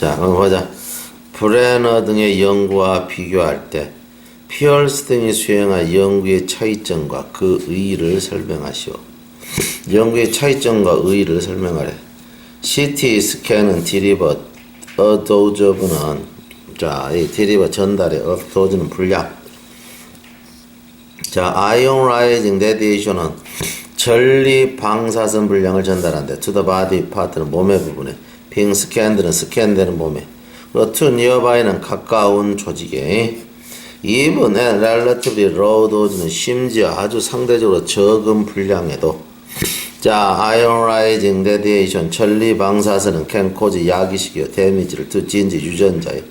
자, 그럼 보자. 브레너 등의 연구와 비교할 때 피얼스 등이 수행한 연구의 차이점과 그 의의를 설명하시오. 연구의 차이점과 의의를 설명하래. CT 스캔은 디리버 어도저브는 자, 이 디리버 전달에 어도저는 불량. 자, 아이오라이징 레디에이션은 전리 방사선 전달한대. To the body part는 몸의 부분에. 빙 스캔들은 스캔되는 몸에. to nearby는 가까운 조직에. even and relatively low dose는 심지어 아주 상대적으로 적은 분량에도 자, ionizing radiation 전리 방사선은 can cause 야기시켜 데미지를 to 진지 유전자에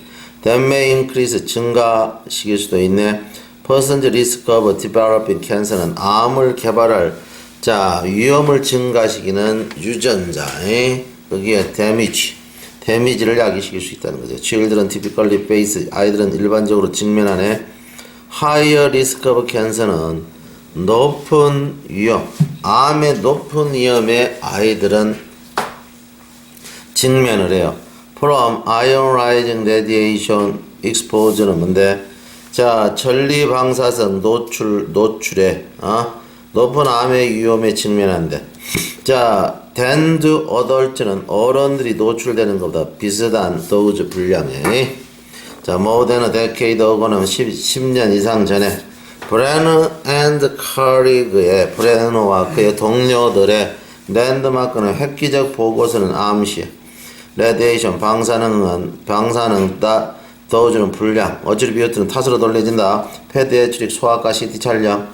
that may increase 증가시킬 수도 있네. percentage risk of developing cancer는 암을 개발할 자 위험을 증가시키는 유전자에 거기에 데미지 데미지를 야기시킬 수 있다는 거죠. children typically face 아이들은 일반적으로 직면하네. higher risk of cancer는 높은 위험, 암의 높은 위험의 아이들은 직면을 해요. From ionizing radiation exposure는 뭔데? 자, 전리 방사선 노출 노출에 어? 높은 암의 위험에 직면한대. 자, than to adult는 어른들이 노출되는 것보다 비슷한 도즈 분량에 자, more than a decade ago는 10, 10년 이상 전에 브레너 앤드 카리그의 브레너와 그의 동료들의 랜드마크는 획기적 보고서는 암시 레디에이션 방사능은 방사능 따 더워주는 불량 비롯든 탓으로 돌려진다. 패드의 출입 소아과 CT 촬영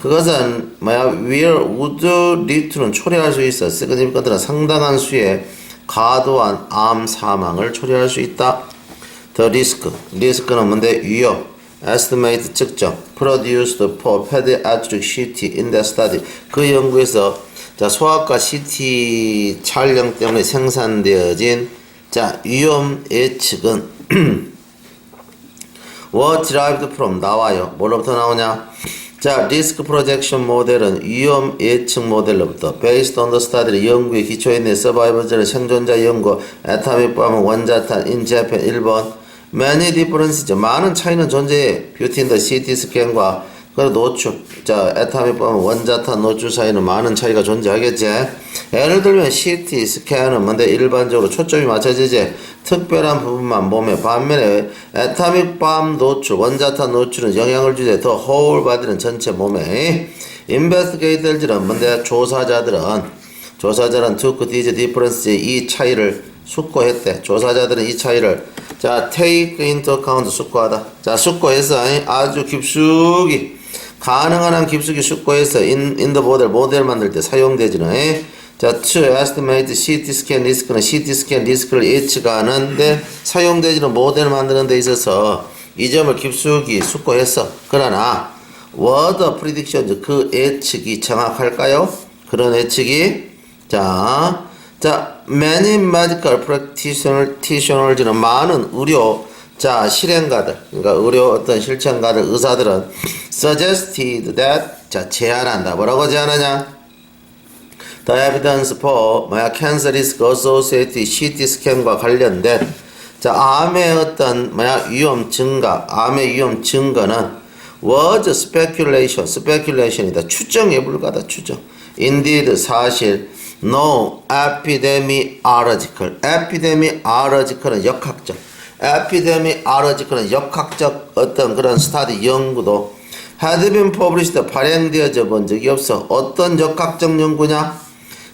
그것은 뭐야? Will would lead to는 초래할 수 있어. 쓰그집 것들은 상당한 수의 과도한 암 사망을 초래할 수 있다. The risk. 리스크는 뭔데? 위험 estimate 측정. Produced for pediatric CT in the study. 그 연구에서 자 소아과 CT 촬영 때문에 생산되어진 자 위험 예측은 were derived from? 나와요. 뭐로부터 나오냐? 자, 리스크 프로젝션 모델은 위험 예측 모델로부터 based on the study 연구에 기초해 있는 서바이벌즈는 생존자 연구 에타믹 밤은 원자탄 Japan 1번 many differences 많은 차이는 존재해. in the CT 스캔과 그 노출. 자 에타믹 밤은 원자탄 노출 사이는 많은 차이가 존재하겠지. 예를 들면 CT 스캔은 뭔데 일반적으로 초점이 맞춰지지? 특별한 부분만 몸에 반면에 에타믹 밤 노출 원자탄 노출은 영향을 주되 더 body는 전체 몸에. investigator들은 뭔데? 조사자들은 조사자는 took these 이 차이를 숙고했대. 조사자들은 이 차이를. 자 into account 숙고하다. 자 숙고해서 아주 깊숙이 가능한 한 깊숙이 숙고해서 in, in the model 모델 만들 때 사용되지는 자 to estimate CT 스캔 리스크는 CT 스캔 리스크를 예측하는데 사용되지는 모델 만드는 데 있어서 이 점을 깊숙이 숙고했어. 그러나 what the predictions 그 예측이 정확할까요? 그런 예측이 자, 자, many medical practitioners는 많은 의료 자 실행가들, 그러니까 의료 어떤 실천가들, 의사들은 suggested that 자 제안한다. 뭐라고 제안하냐? The evidence for 뭐야 cancer risk associated CT 스캔과 관련된 자 암의 어떤 뭐야 위험 증가, 암의 위험 증가는 was speculation, speculation이다. 추정에 불과하다. 추정. Indeed 사실 no epidemiological, epidemiological은 역학적, epidemiological은 역학적 어떤 그런 스타디 연구도 been published 발행되어져 본 적이 없어. 어떤 역학적 연구냐?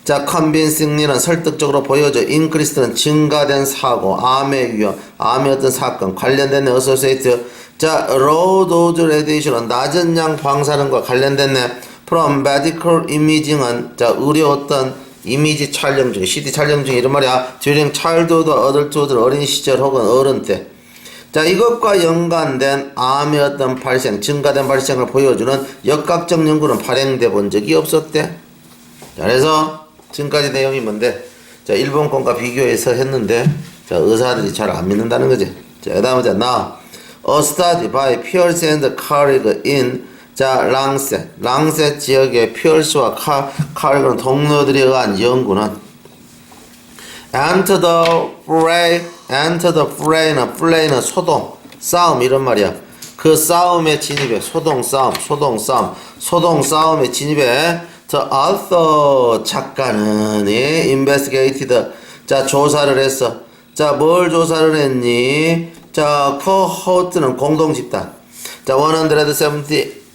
자, 컨빈싱리는 설득적으로 보여줘. 인크리스는 증가된 사고, 암의 위험, 암의 어떤 사건, 관련된 어소시에이트. 자, 로우 도즈 레디에이션은 낮은 양 방사능과 관련됐네. from medical imaging은 자, 의료 어떤 이미지 촬영 중, CT 촬영 중 이런 말이야. during childhood, 어린 시절 혹은 어른 때. 자, 이것과 연관된 암의 어떤 발생, 증가된 발생을 보여주는 역학적 연구는 발행돼 본 적이 없었대. 자, 그래서 지금까지 내용이 뭔데? 자, 일본 건과 비교해서 했는데, 자, 의사들이 잘 안 믿는다는 거지. 자, 그 다음에 자, now, a study by Pierce and Carrick in, 자, 랑셋. 랑셋 지역의 피얼스와 카, 카릭은 동료들에 의한 연구는 enter the fray, enter the fray는 flay는 소동, 싸움 이런 말이야. 그 싸움에 진입해 소동 싸움, 소동 싸움, 소동 싸움에 진입해. The author 작가는 이 investigated 자 조사를 했어. 자 뭘 조사를 했니? 자 cohort는 공동 집단. 자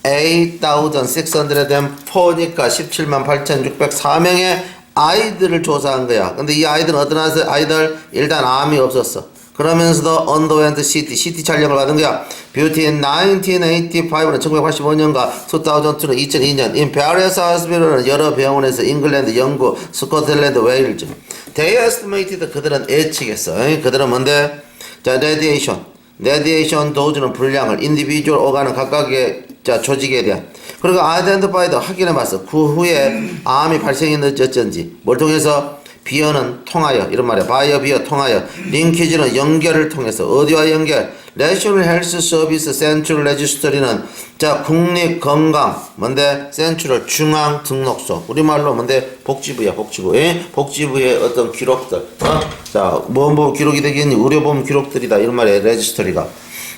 178,604니까 17만 8,604명의 아이들을 조사한 거야. 근데 이 아이들은 어떤 아이들? 일단 암이 없었어. 그러면서도 언더웬드 시티, 시티 촬영을 받은 거야. 뷰티 in 1985는 1985년과 2002는 2002년 in various hospital은 여러 병원에서 잉글랜드, 영국, 스코틀랜드, 웨일즈. They estimated 그들은 예측했어. 그들은 뭔데? 자, radiation. radiation 도주는 분량을 individual 오가는 각각의 자, 조직에 대한. 그리고 identified 확인해 봤어. 그 후에 암이 발생했는지 어쩐지. 뭘 통해서? 비어는 통하여. 이런 말이야. 바이어 비어 통하여. 링키지는 연결을 통해서. 어디와 연결? National Health Service Central Registry는 자 국립 건강. 뭔데? 센트럴 중앙 등록소. 우리말로 뭔데? 복지부야 복지부. 예? 복지부의 어떤 기록들. 어? 자뭐 기록이 되겠니? 의료보험 기록들이다. 이런 말이야 레지스터리가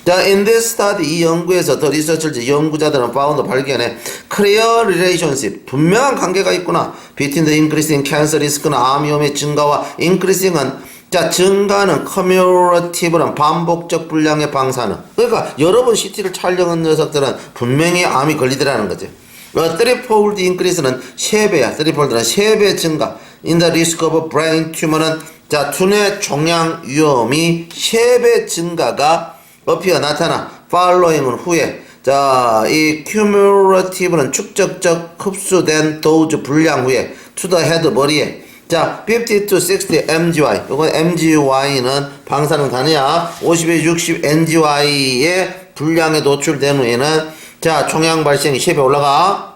자, in this study, 이 연구에서 더 리서처즈 연구자들은 found 발견해 clear relationship 분명한 관계가 있구나 between the increasing cancer risk나 암 위험의 증가와 increasing은 자 증가는 cumulative는 반복적 분량의 방사능 그러니까 여러 번 CT를 촬영한 녀석들은 분명히 암이 걸리더라는 거지 어, threefold increase는 3배야 threefold는 3배 증가 the risk of brain tumor는 자 두뇌 종양 위험이 3배 증가가 어피어 나타나 following은 후에 자, 이 cumulative는 축적적 흡수된 도우즈 분량 후에 to the head 머리에 자, 50 to 60 MGY. 이건 MGY는 방사능 단위야. 50에 60 NGY의 분량에 노출된 후에는 자, 총양 발생이 10배 올라가.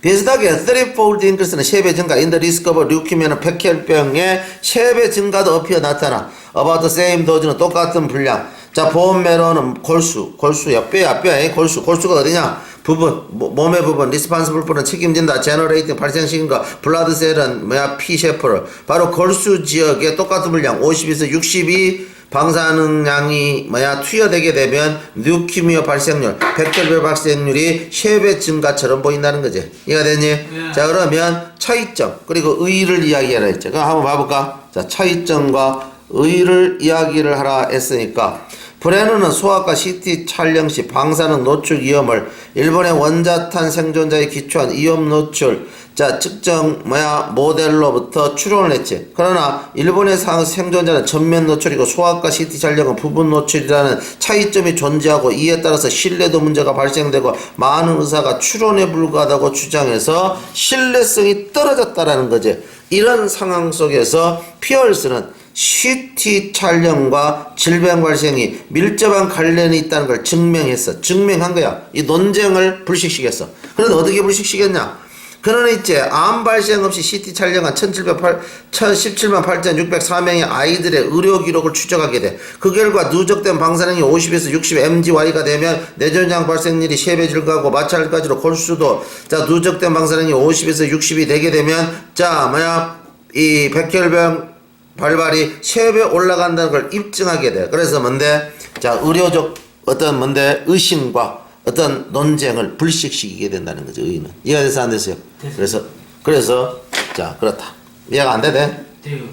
비슷하게 3fold increase는 3배 증가 in the risk of leukemia는 백혈병의 3배 증가도 어피어 나타나 about the same dose는 똑같은 분량 자 보험매로는 골수 골수야. 뼈야 뼈야. 골수 골수가 어디냐? 부분 모- 몸의 부분 리스판스블 부분은 책임진다. 제너레이팅 발생시킨 거 블라드셀은 뭐야? 피 셰퍼를. 바로 골수 지역의 똑같은 분량 50에서 62 방사능량이 뭐야? 투여되게 되면 뉴키미어 발생률, 백혈병 발생률이 3배 증가처럼 보인다는 거지. 이해가 됐니? 자 그러면 차이점 그리고 의의를 이야기하라 했죠. 그럼 한번 봐볼까? 자 차이점과 의의를 이야기를 하라 했으니까 브레너는 소아과 CT 촬영 시 방사능 노출 위험을 일본의 원자탄 생존자에 기초한 위험 노출 자 측정 뭐야 모델로부터 추론을 했지. 그러나 일본의 상 생존자는 전면 노출이고 소아과 CT 촬영은 부분 노출이라는 차이점이 존재하고 이에 따라서 신뢰도 문제가 발생되고 많은 의사가 추론에 불과하다고 주장해서 신뢰성이 떨어졌다라는 거지. 이런 상황 속에서 피얼스는 CT 촬영과 질병 발생이 밀접한 관련이 있다는 걸 증명했어. 증명한 거야. 이 논쟁을 불식시켰어. 그런데 어떻게 불식시켰냐? 그는 이제 암 발생 없이 CT 촬영한 1708, 17만 8,604명의 아이들의 의료 기록을 추적하게 돼. 그 결과 누적된 방사능이 50에서 60 MGY가 되면 뇌전장 발생률이 3배 증가하고 마찬가지로 골수도 자 누적된 방사능이 50에서 60이 되게 되면 자 뭐야 이 백혈병 발발이 3배 올라간다는 걸 입증하게 돼. 그래서 뭔데? 자, 의료적 어떤 뭔데? 의심과 어떤 논쟁을 불식시키게 된다는 거죠, 의의는. 이해가 돼서 안 됐어요? 그래서, 그래서, 자, 그렇다. 이해가 안 되네? 돼요.